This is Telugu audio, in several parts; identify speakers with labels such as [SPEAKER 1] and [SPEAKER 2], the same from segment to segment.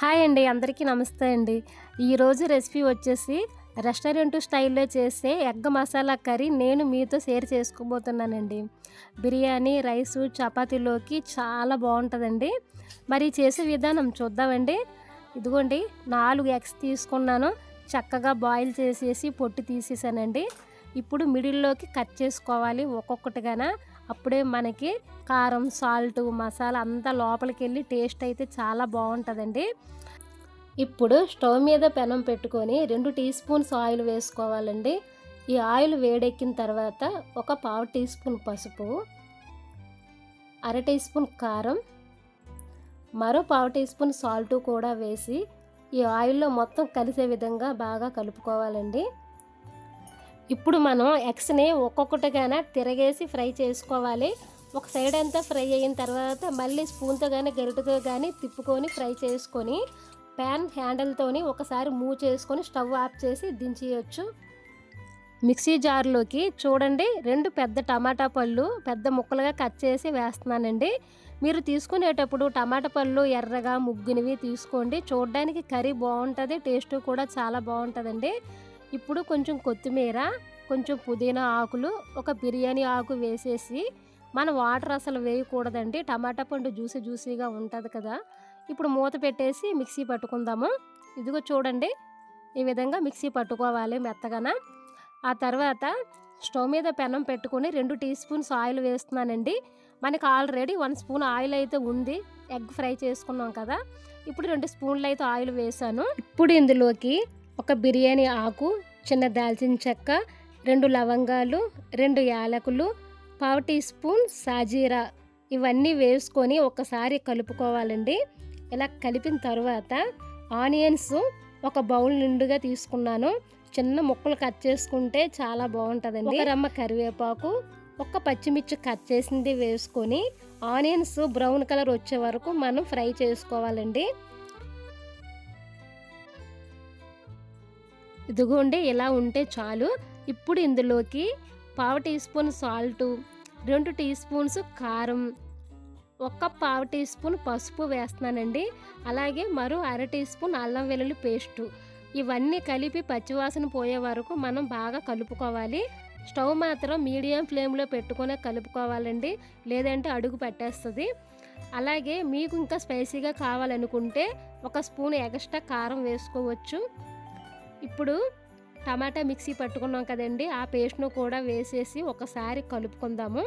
[SPEAKER 1] హాయ్ అండి అందరికీ నమస్తే అండి. ఈరోజు రెసిపీ వచ్చేసి రెస్టారెంట్ స్టైల్లో చేసే ఎగ్ మసాలా కర్రీ నేను మీతో షేర్ చేసుకోబోతున్నానండి. బిర్యానీ రైసు చపాతీలోకి చాలా బాగుంటుందండి. మరి చేసే విధానం చూద్దామండి. ఇదిగోండి నాలుగు ఎగ్స్ తీసుకున్నాను. చక్కగా బాయిల్ చేసేసి పొట్టు తీసేసానండి. ఇప్పుడు మిడిల్లోకి కట్ చేసుకోవాలి ఒక్కొక్కటిగాన. అప్పుడే మనకి కారం సాల్ట్ మసాలా అంతా లోపలికి వెళ్ళి టేస్ట్ అయితే చాలా బాగుంటుందండి. ఇప్పుడు స్టవ్ మీద పెనం పెట్టుకొని రెండు టీ స్పూన్స్ ఆయిల్ వేసుకోవాలండి. ఈ ఆయిల్ వేడెక్కిన తర్వాత ఒక పావు టీ స్పూన్ పసుపు అర టీ స్పూన్ కారం మరో పావు టీ స్పూన్ సాల్ట్ కూడా వేసి ఈ ఆయిల్లో మొత్తం కలిసే విధంగా బాగా కలుపుకోవాలండి. ఇప్పుడు మనం ఎగ్స్ని ఒక్కొక్కటిగానే తిరగేసి ఫ్రై చేసుకోవాలి. ఒక సైడ్ అంతా ఫ్రై అయిన తర్వాత మళ్ళీ స్పూన్తో కానీ గరిటతో కానీ తిప్పుకొని ఫ్రై చేసుకొని ప్యాన్ హ్యాండిల్తోని ఒకసారి మూవ్ చేసుకొని స్టవ్ ఆఫ్ చేసి దించేయచ్చు. మిక్సీ జార్లోకి చూడండి రెండు పెద్ద టమాటా పళ్ళు పెద్ద ముక్కలుగా కట్ చేసి వేస్తున్నానండి. మీరు తీసుకునేటప్పుడు టమాటా పళ్ళు ఎర్రగా ముగ్గునివి తీసుకోండి. చూడడానికి కర్రీ బాగుంటుంది టేస్ట్ కూడా చాలా బాగుంటుందండి. ఇప్పుడు కొంచెం కొత్తిమీర కొంచెం పుదీనా ఆకులు ఒక బిర్యానీ ఆకు వేసేసి మన వాటర్ అసలు వేయకూడదండి. టమాటా పండు జ్యూసీ జ్యూసీగా ఉంటుంది కదా. ఇప్పుడు మూత పెట్టేసి మిక్సీ పట్టుకుందాము. ఇదిగో చూడండి ఈ విధంగా మిక్సీ పట్టుకోవాలి మెత్తగాన. ఆ తర్వాత స్టవ్ మీద పెనం పెట్టుకొని రెండు టీ స్పూన్స్ ఆయిల్ వేస్తున్నానండి. మనకి ఆల్రెడీ వన్ స్పూన్ ఆయిల్ అయితే ఉంది. ఎగ్ ఫ్రై చేసుకున్నాం కదా. ఇప్పుడు రెండు స్పూన్లు అయితే ఆయిల్ వేసాను. ఇప్పుడు ఇందులోకి ఒక బిర్యానీ ఆకు చిన్న దాల్చిన చెక్క రెండు లవంగాలు రెండు యాలకులు పావు టీ స్పూన్ సాజీరా. ఇవన్నీ వేసుకొని ఒకసారి కలుపుకోవాలండి. ఇలా కలిపిన తర్వాత ఆనియన్స్ ఒక బౌల్ నిండుగా తీసుకున్నాను. చిన్న ముక్కలు కట్ చేసుకుంటే చాలా బాగుంటుందండి. ఒక రమ్మ కరివేపాకు ఒక పచ్చిమిర్చి కట్ చేసింది వేసుకొని ఆనియన్స్ బ్రౌన్ కలర్ వచ్చే వరకు మనం ఫ్రై చేసుకోవాలండి. ఇదిగోండి ఇలా ఉంటే చాలు. ఇప్పుడు ఇందులోకి పావు టీ స్పూన్ సాల్టు రెండు టీ స్పూన్స్ కారం ఒక్క పావు టీ స్పూన్ పసుపు వేస్తున్నానండి. అలాగే మరో అర టీ స్పూన్ అల్లం వెల్లుల్లి పేస్టు. ఇవన్నీ కలిపి పచ్చివాసన పోయే వరకు మనం బాగా కలుపుకోవాలి. స్టవ్ మాత్రం మీడియం ఫ్లేమ్లో పెట్టుకునే కలుపుకోవాలండి. లేదంటే అడుగు పెట్టేస్తుంది. అలాగే మీకు ఇంకా స్పైసీగా కావాలనుకుంటే ఒక స్పూన్ ఎక్స్ట్రా కారం వేసుకోవచ్చు. ఇప్పుడు టమాటా మిక్సీ పట్టుకున్నాం కదండి ఆ పేస్ట్ను కూడా వేసేసి ఒకసారి కలుపుకుందాము.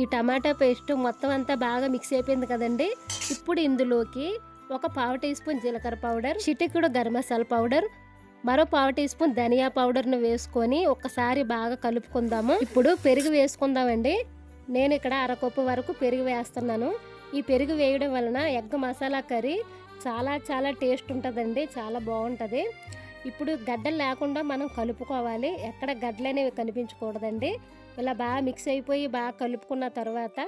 [SPEAKER 1] ఈ టమాటా పేస్ట్ మొత్తం అంతా బాగా మిక్స్ అయిపోయింది కదండి. ఇప్పుడు ఇందులోకి ఒక పావు టీ స్పూన్ జీలకర్ర పౌడర్ చిటికుడు గరం మసాలా పౌడర్ మరో పావు టీ స్పూన్ ధనియా పౌడర్ను వేసుకొని ఒకసారి బాగా కలుపుకుందాము. ఇప్పుడు పెరుగు వేసుకుందామండి. నేను ఇక్కడ అరకప్పు వరకు పెరుగు వేస్తున్నాను. ఈ పెరుగు వేయడం వలన ఎగ్ మసాలా కర్రీ చాలా చాలా టేస్ట్ ఉంటుందండి చాలా బాగుంటుంది. ఇప్పుడు గడ్డలు లేకుండా మనం కలుపుకోవాలి. ఎక్కడ గడ్డలు అనేవి కనిపించకూడదండి. ఇలా బాగా మిక్స్ అయిపోయి బాగా కలుపుకున్న తర్వాత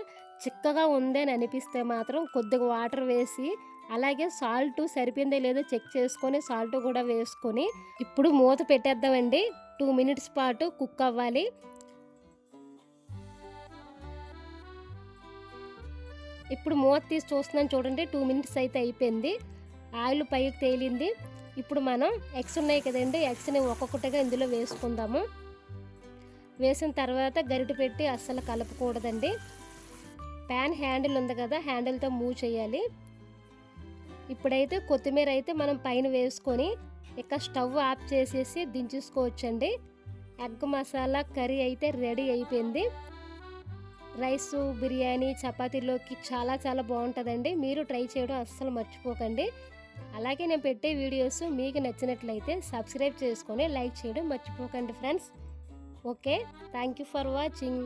[SPEAKER 1] చిక్కగా ఉందని అనిపిస్తే మాత్రం కొద్దిగా వాటర్ వేసి అలాగే సాల్ట్ సరిపోయిందో లేదో చెక్ చేసుకొని సాల్ట్ కూడా వేసుకొని ఇప్పుడు మూత పెట్టేద్దామండి. టూ మినిట్స్ పాటు కుక్ అవ్వాలి. ఇప్పుడు మూత తీసి చూస్తున్నాను చూడండి టూ మినిట్స్ అయితే అయిపోయింది. ఆయిల్ పైకి తేలింది. ఇప్పుడు మనం ఎగ్స్ ఉన్నాయి కదండి ఎగ్స్ని ఒక్కొక్కటిగా ఇందులో వేసుకుందాము. వేసిన తర్వాత గరిటె పెట్టి అస్సలు కలపకూడదండి. ప్యాన్ హ్యాండిల్ ఉంది కదా హ్యాండిల్తో మూవ్ చేయాలి. ఇప్పుడైతే కొత్తిమీర అయితే మనం పైన వేసుకొని ఇక స్టవ్ ఆఫ్ చేసేసి దించేసుకోవచ్చండి. ఎగ్ మసాలా కర్రీ అయితే రెడీ అయిపోయింది. రైస్ బిర్యానీ చపాతీలోకి చాలా చాలా బాగుంటుందండి. మీరు ట్రై చేయడం అస్సలు మర్చిపోకండి. అలాగే నేను పెట్టే వీడియోస్ మీకు నచ్చినట్లయితే సబ్స్క్రైబ్ చేసుకొని లైక్ చేయడం మర్చిపోకండి friends. Okay thank you for watching.